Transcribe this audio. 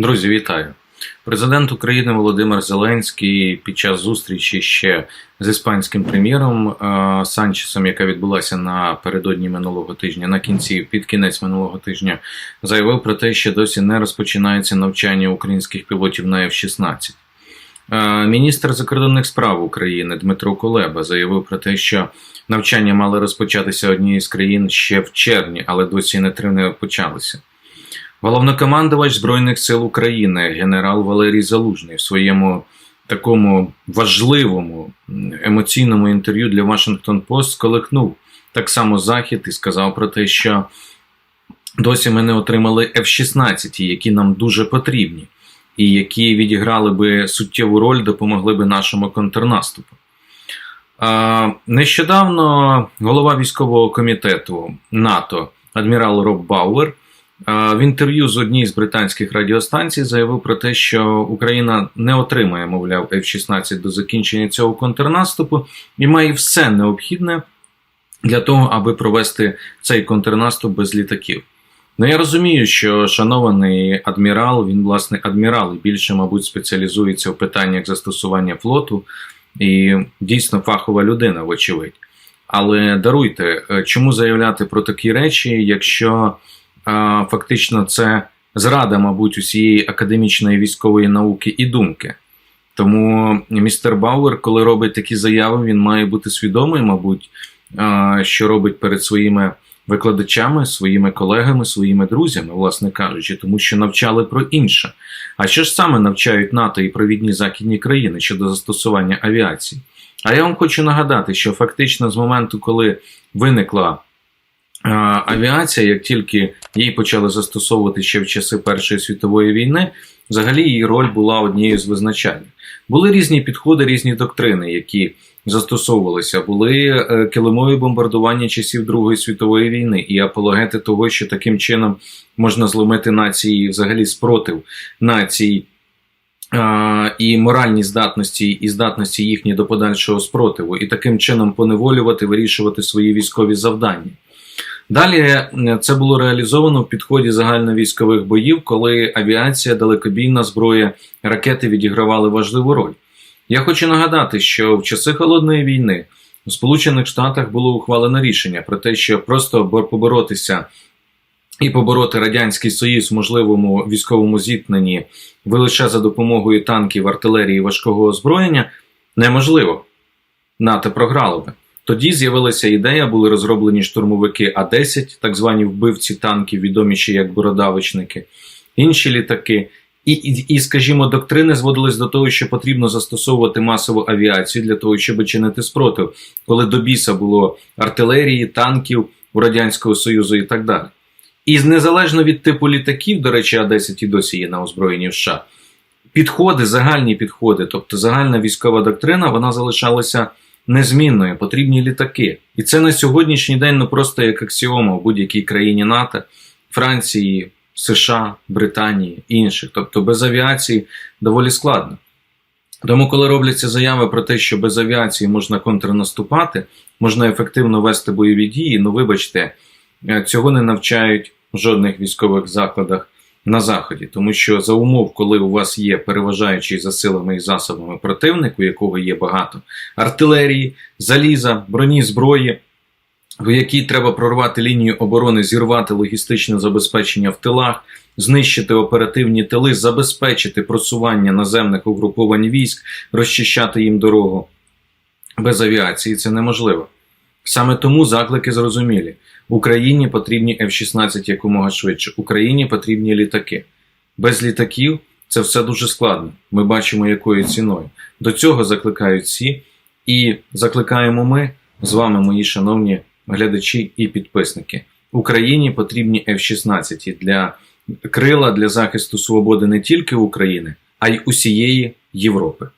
Друзі, вітаю! Президент України Володимир Зеленський під час зустрічі ще з іспанським прем'єром е, Санчесом, яка відбулася напередодні минулого тижня, на кінці під кінець минулого тижня, заявив про те, що досі не розпочинається навчання українських пілотів на F-16. Е, Міністр закордонних справ України Дмитро Кулеба заявив про те, що навчання мали розпочатися однією з країн ще в червні, але досі не три не почалися. Головнокомандувач Збройних сил України генерал Валерій Залужний в своєму такому важливому емоційному інтерв'ю для Washington Post сколихнув так само захід і сказав про те, що досі ми не отримали F-16, які нам дуже потрібні, і які відіграли би суттєву роль, допомогли би нашому контрнаступу. Нещодавно голова військового комітету НАТО адмірал Роб Бауер в інтерв'ю з однієї з британських радіостанцій заявив про те, що Україна не отримає, мовляв, F-16 до закінчення цього контрнаступу і має все необхідне для того, аби провести цей контрнаступ без літаків. Ну я розумію, що шанований адмірал, він власне адмірал і більше, мабуть, спеціалізується в питаннях застосування флоту і дійсно фахова людина, вочевидь. Але даруйте, е, чому заявляти про такі речі, якщо фактично це зрада, мабуть, усієї академічної військової науки і думки. Тому містер Бауер, коли робить такі заяви, він має бути свідомий, мабуть, що робить перед своїми викладачами, своїми колегами, своїми друзями, власне кажучи, тому що навчали про інше. А що ж саме навчають НАТО і провідні західні країни щодо застосування авіації? А я вам хочу нагадати, що фактично з моменту, коли виникла авіація, як тільки її почали застосовувати ще в часи Першої світової війни, взагалі її роль була однією з визначальних. Були різні підходи, різні доктрини, які застосовувалися. Були е, килимові бомбардування часів Другої світової війни і апологети того, що таким чином можна зломити нації, взагалі спротив націй і моральні здатності, і здатності їхні до подальшого спротиву, і таким чином поневолювати, вирішувати свої військові завдання. Далі е, це було реалізовано в підході загальновійськових боїв, коли авіація, далекобійна зброя, ракети відігравали важливу роль. Я хочу нагадати, що в часи холодної війни у Сполучених Штатах було ухвалено рішення про те, що просто поборотися і побороти Радянський Союз в можливому військовому зіткненні ви лише за допомогою танків, артилерії важкого озброєння неможливо. НАТО програло би. Тоді з'явилася ідея, були розроблені штурмовики А-10, так звані вбивці танків, відомі ще як бородавичники, інші літаки. І, і, і, скажімо, доктрини зводились до того, що потрібно застосовувати масову авіацію для того, щоб чинити спротив, коли до біса було артилерії, танків у Радянського Союзу і так далі. І незалежно від типу літаків, до речі, А-10 і досі є на озброєнні в США, підходи, загальні підходи, тобто загальна військова доктрина, вона залишалася незмінною, потрібні літаки. І це на сьогоднішній день ну просто як аксіома в будь-якій країні НАТО, Франції, США, Британії інших. Тобто без авіації доволі складно. Тому, коли робляться заяви про те, що без авіації можна контрнаступати, можна ефективно вести бойові дії, ну вибачте, е, цього не навчають в жодних військових закладах на заході, тому що за умов, коли у вас є переважаючий за силами і засобами противник, у якого є багато артилерії, заліза, броні, зброї, в якій треба прорвати лінію оборони, зірвати логістичне забезпечення в тилах, знищити оперативні тили, забезпечити просування наземних угруповань військ, розчищати їм дорогу. Без авіації це неможливо. Саме тому заклики зрозумілі. Україні потрібні F-16 якомога швидше. Україні потрібні літаки. Без літаків це все дуже складно. Ми бачимо, якою ціною. До цього закликають всі, і закликаємо ми з вами, мої шановні глядачі і підписники. Україні потрібні F-16 для крила для захисту свободи не тільки України, а й усієї Європи.